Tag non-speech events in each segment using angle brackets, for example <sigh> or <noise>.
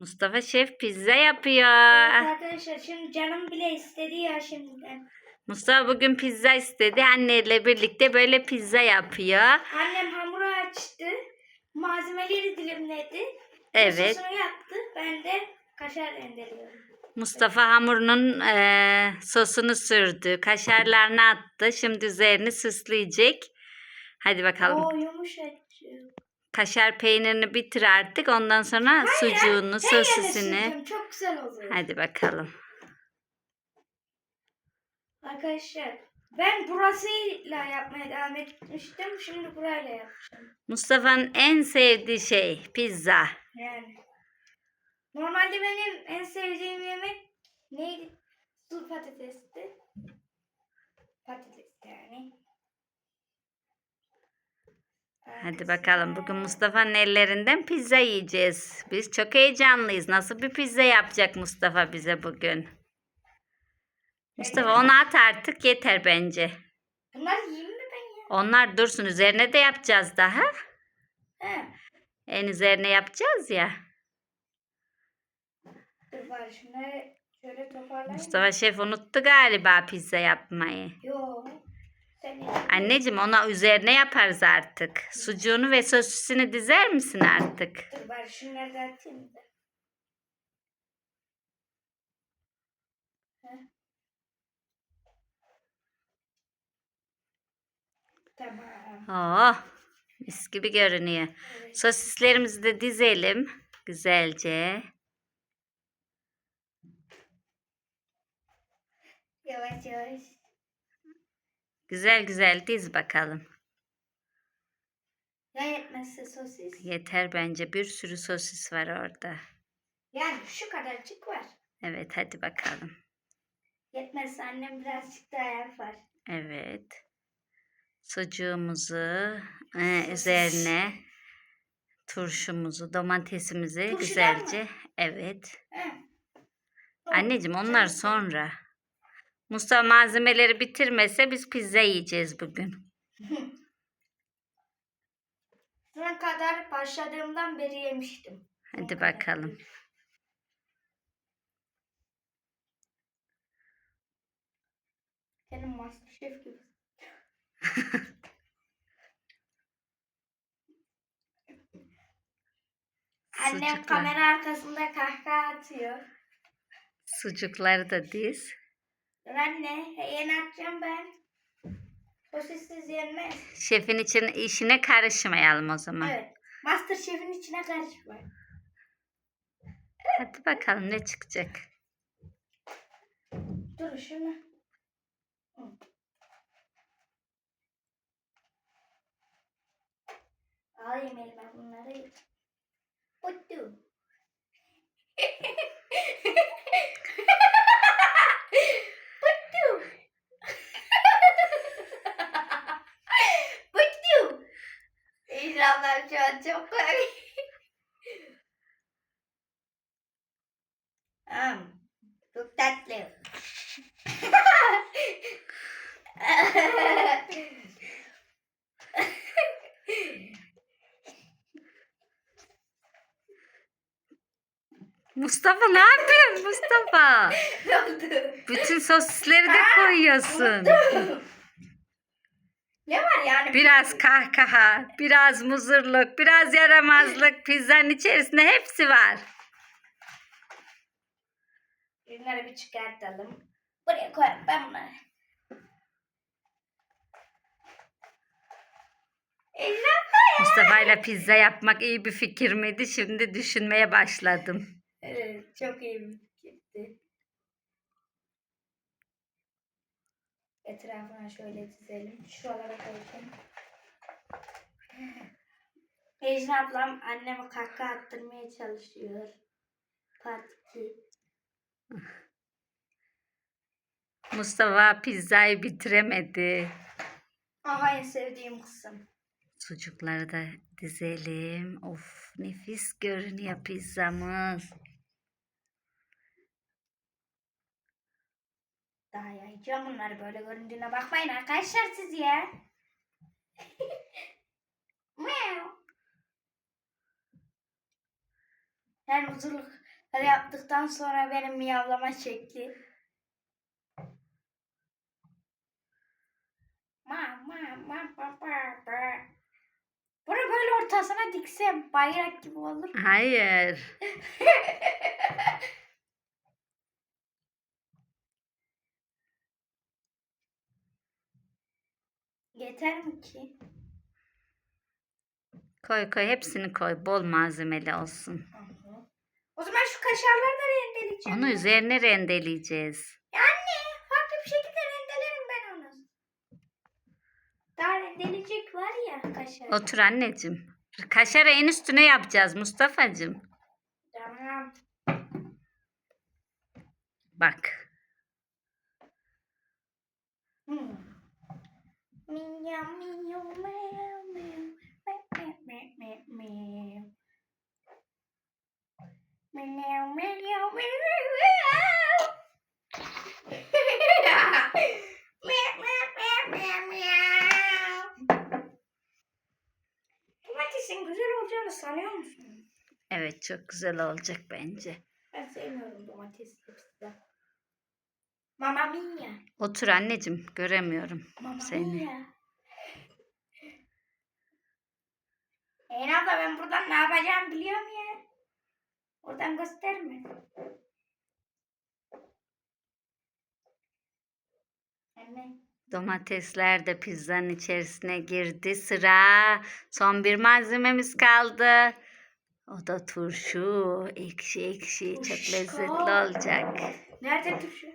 Mustafa Şef pizza yapıyor. Evet arkadaşlar şimdi canım bile istedi ya şimdiden. Mustafa bugün pizza istedi. Anneyle birlikte böyle pizza yapıyor. Annem hamuru açtı. Malzemeleri dilimledi. Evet. Sosunu yaptı. Ben de kaşar rendeliyorum. Mustafa hamurunun eee, sosunu sürdü. Kaşarlarını attı. Şimdi üzerini süsleyecek. Hadi bakalım. Oo yumuşacık. Kaşar peynirini bitir artık. Ondan sonra sucuğunu, Ben sosisini. Çok güzel oluyor. Hadi bakalım. Arkadaşlar ben burasıyla yapmaya devam etmiştim. Şimdi burayla yapacağım. Mustafa'nın en sevdiği şey pizza. Yani. Normalde benim en sevdiğim yemek neydi? Sulu patatesti. Patates yani. Hadi bakalım. Bugün Mustafa'nın ellerinden pizza yiyeceğiz. Biz çok heyecanlıyız. Nasıl bir pizza yapacak Mustafa bize bugün? Mustafa onu at artık yeter bence. Bunlar yiyeyim mi ben ya? Onlar dursun. Üzerine de yapacağız daha. He. En üzerine yapacağız ya. Dur bari şunları şöyle toparlayayım. Mustafa Şef unuttu galiba pizza yapmayı. Yo. Anneciğim ona üzerine yaparız artık. Sucuğunu ve sosisini dizer misin artık? Dur bari şunları da atayım da. Tamam. Oh, mis gibi görünüyor. Evet. Sosislerimizi de dizelim güzelce. Yavaş yavaş. Güzel güzel diz bakalım. Ya yetmezse sosis. Yeter bence bir sürü sosis var orada. Yani şu kadarcık var. Evet hadi bakalım. Yetmezse annem birazcık daha yapar. Evet. Sucuğumuzu e, üzerine turşumuzu, domatesimizi Turşudan güzelce. Evet. He. Anneciğim onlar sonra. Mustafa malzemeleri bitirmese biz pizza yiyeceğiz bugün. <laughs> Şuna kadar başladığımdan beri yemiştim. Hadi bakalım. Senin Masterchef gibi. <laughs> Annem Sucuklar. kamera arkasında kahkaha atıyor. Sucukları da diz. Anne, yeni atacağım ben. Sosissiz yenmez. Şefin için işine karışmayalım o zaman. Evet. Masterchef'in içine karışma. Hadi bakalım ne çıkacak. Dur şunu. Alayım elime bunları. İnsanlar şu an çok komik. Am, çok tatlı. Mustafa ne yapıyorsun Mustafa? ne oldu? Bütün sosisleri de koyuyorsun. Ne var yani? Biraz kahkaha, biraz muzurluk, biraz yaramazlık. Pizzanın içerisinde hepsi var. Bunları bir çıkartalım. Buraya koyalım ben bunları. Mustafa ile pizza yapmak iyi bir fikir miydi? Şimdi düşünmeye başladım. Evet, çok iyi bir fikirdi. Etrafına şöyle dizelim. Şuralara koyalım. Ecrin ablam anneme kahkaha attırmaya çalışıyor. Part 2. Mustafa pizzayı bitiremedi. Aha en sevdiğim kısım. Sucukları da dizelim. Of nefis görünüyor pizzamız. Yayacağım bunları böyle göründüğüne bakmayın arkadaşlar siz ya. <laughs> Yani huzurluk yaptıktan sonra benim miyavlama şekli. Ma ma ma ma ma ma. Bunu böyle ortasına diksem bayrak gibi olur. mu? Hayır. <laughs> Yeter mi ki? Koy koy hepsini koy. Bol malzemeli olsun. O zaman şu kaşarları da rendeleyeceğim. Onu üzerine rendeleyeceğiz. Anne farklı bir şekilde rendelerim ben onu. Daha rendeleyecek var ya kaşar. Otur anneciğim. Kaşarı en üstüne yapacağız Mustafa'cığım. Tamam. Bak. Hmm. Miyav miyav meow meow. Me me me me me. Meow meow meow meow. Meow meow meow meow. Domatesin güzel olacağını sanıyor musun? Evet çok güzel olacak bence. Ben sevmiyorum domates hepsi. Mamma mia. Otur anneciğim. Göremiyorum Mamma seni. mia. Eyün abla ben buradan ne yapacağımı biliyorum ya. Oradan gösterme. Anne. Domatesler de pizzanın içerisine girdi. Sıra son bir malzememiz kaldı. O da turşu. Ekşi ekşi. Çok Turşu. lezzetli olacak. Nerede turşu?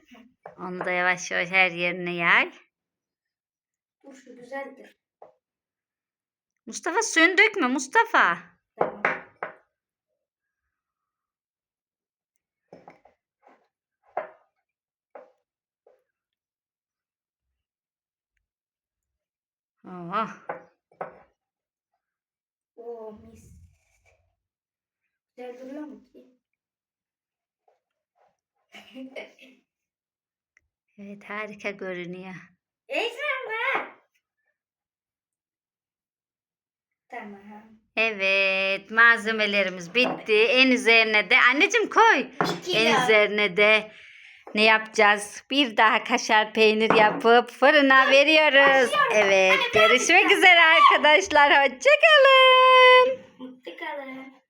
Onu da yavaş yavaş her yerine yay. Turşu güzeldir. Mustafa suyunu dökme Mustafa. Tamam. Oh. Oo mis. Güzel duruyor mu ki? <laughs> Evet harika görünüyor. Eysen abla. Tamam. Evet malzemelerimiz bitti. En üzerine de anneciğim koy. İki En üzerine de ne yapacağız? Bir daha kaşar peynir yapıp fırına veriyoruz. Evet görüşmek üzere arkadaşlar. Hoşçakalın. Mutlu kalın.